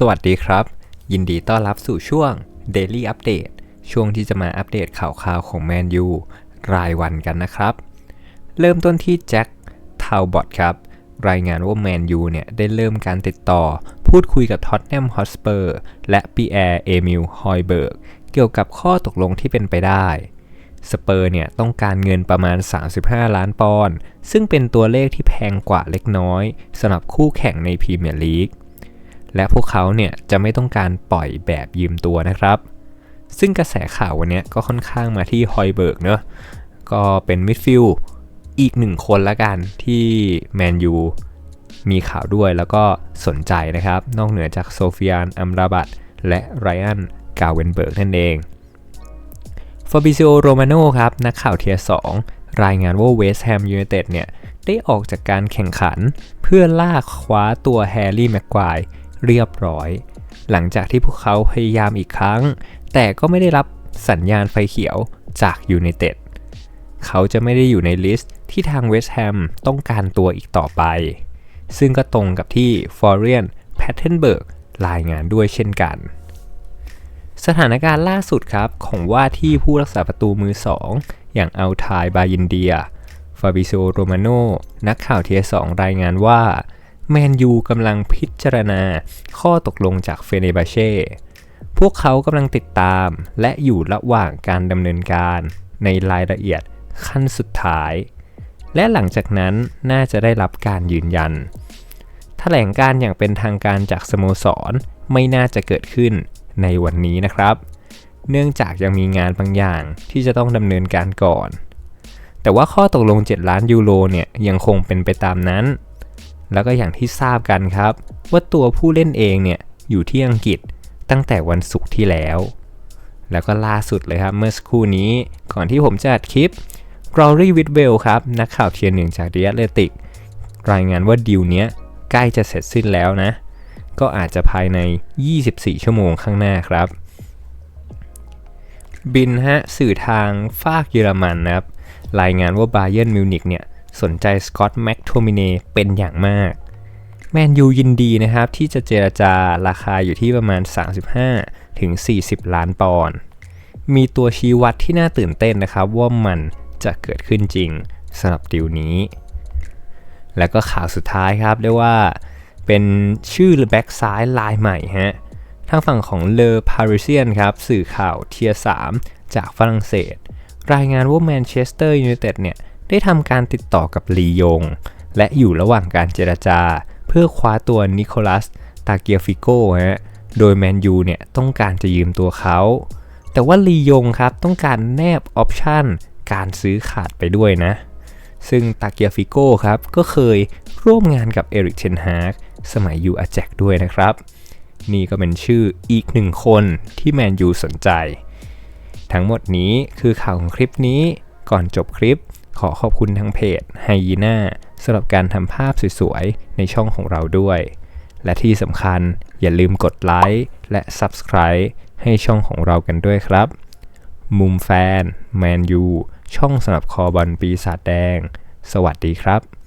สวัสดีครับ ยินดีต้อนรับสู่ช่วง Daily Update ช่วงที่จะมาอัปเดตข่าวคราวของแมนยูรายวันกันนะครับ เริ่มต้นที่แจ็คทาวบอตครับ รายงานว่าแมนยูเนี่ยได้เริ่มการติดต่อ พูดคุยกับท็อตแนมฮอสเปอร์และปีแอร์เอมิลฮอยเบิร์กเกี่ยวกับข้อตกลงที่เป็นไปได้สเปอร์เนี่ยต้องการเงินประมาณ 35 ล้านปอนด์ซึ่งเป็นตัวเลขที่แพงกว่าเล็กน้อยสำหรับคู่แข่งในพรีเมียร์ลีก และพวกเขาเนี่ยจะไม่ต้องการปล่อยแบบยืมตัวนะครับ ซึ่งกระแสข่าววันนี้ก็ค่อนข้างมาที่ฮอยเบิร์กเนอะก็เป็นมิดฟิลด์อีกหนึ่งคนละกันที่แมนยูมีข่าวด้วยแล้วก็สนใจนะครับ นอกเหนือจากโซฟิยานอัมราบัตและไรอันกาเวนเบิร์กนั่นเองฟาบิซิโอโรมาโนครับ นักข่าวเทียร์2รายงานว่าเวสต์แฮมยูไนเต็ดเนี่ย ได้ออกจากการแข่งขัน เพื่อลากคว้าตัวแฮร์รี่แม็กควาย เรียบร้อย หลังจากที่พวกเขาพยายามอีกครั้ง แต่ก็ไม่ได้รับสัญญาณไฟเขียวจากยูไนเต็ดเขาจะไม่ได้อยู่ในลิสต์ที่ทางเวสต์แฮมต้องการตัวอีกต่อไป ซึ่งก็ตรงกับที่ฟอร์เรียนแพทเทนเบิร์กรายงานด้วยเช่นกัน สถานการณ์ล่าสุดครับ ของว่าที่ผู้รักษาประตูมือ 2 อย่างอัลทายบายินเดีย ฟาบิโซโรมาโนนักข่าวเทียสองรายงานว่า แมนยูกำลังพิจารณาข้อตกลงจากเฟเนบาเช่พวกเขากำลังติดตามและอยู่ระหว่างการดำเนินการในรายละเอียดขั้นสุดท้าย และหลังจากนั้นน่าจะได้รับการยืนยัน แถลงการอย่างเป็นทางการจากสโมสรไม่น่าจะเกิดขึ้นในวันนี้นะครับ เนื่องจากยังมีงานบางอย่างที่จะต้องดำเนินการก่อน แต่ว่าข้อตกลง 7 ล้านยูโรเนี่ยยังคงเป็นไปตามนั้น แล้วก็อย่างที่ทราบกันครับ ว่าตัวผู้เล่นเองเนี่ยอยู่ที่อังกฤษตั้งแต่วันศุกร์ที่แล้ว แล้วก็ล่าสุดเลยครับเมื่อสักครู่นี้ก่อนที่ผมจะอัดคลิปกรอรี่วิดเวลครับนักข่าวเทียร์หนึ่งจากเดียเลติกรายงานว่าดีลเนี้ยใกล้จะเสร็จสิ้นแล้วนะ ก็อาจจะภายใน 24 ชั่วโมงข้างหน้าครับ บินฮะสื่อทางฟากเยอรมันนะครับรายงานว่าบาเยิร์นมิวนิกเนี่ย สนใจสกอตแม็กโทมิเนเป็นอย่างมาก แมนยูยินดีนะครับ ที่จะเจรจาราคาอยู่ที่ประมาณ 35 ถึง 40 ล้านปอนด์มีตัวชี้วัดที่น่าตื่นเต้นนะครับ ว่ามันจะเกิดขึ้นจริงสำหรับดีลนี้ แล้วก็ข่าวสุดท้ายครับเรียกว่าเป็นชื่อแบ็กซ้ายลายใหม่ฮะทางฝั่งของเลอพาริเซียนครับ สื่อข่าวเทีย3จากฝรั่งเศส รายงานว่าแมนเชสเตอร์ยูไนเต็ดเนี่ย ได้ทำการติดต่อกับลียง และอยู่ระหว่างการเจรจา เพื่อคว้าตัวนิโคลัส ตาเกียฟิโก้ฮะโดยแมนยูเนี่ยต้องการจะยืมตัวเขา แต่ว่าลียงครับต้องการแนบออปชั่นการซื้อขาดไปด้วยนะ ซึ่งตาเกียฟิโก้ครับก็เคยร่วมงานกับเอริกเทนฮาร์กสมัยยูอาแจกด้วยนะครับ นี่ก็เป็นชื่ออีกหนึ่งคนที่แมนยูสนใจ ทั้งหมดนี้คือข่าวของคลิปนี้ก่อนจบคลิป ขอขอบคุณทางเพจไฮยีน่าสำหรับการทำภาพสวยๆ ในช่องของเราด้วย และที่สำคัญอย่าลืมกดไลค์และ Subscribe ให้ช่องของเรากันด้วยครับ มุมแฟน แมนยู ช่องสำหรับคอบอลปีศาจแดง สวัสดีครับ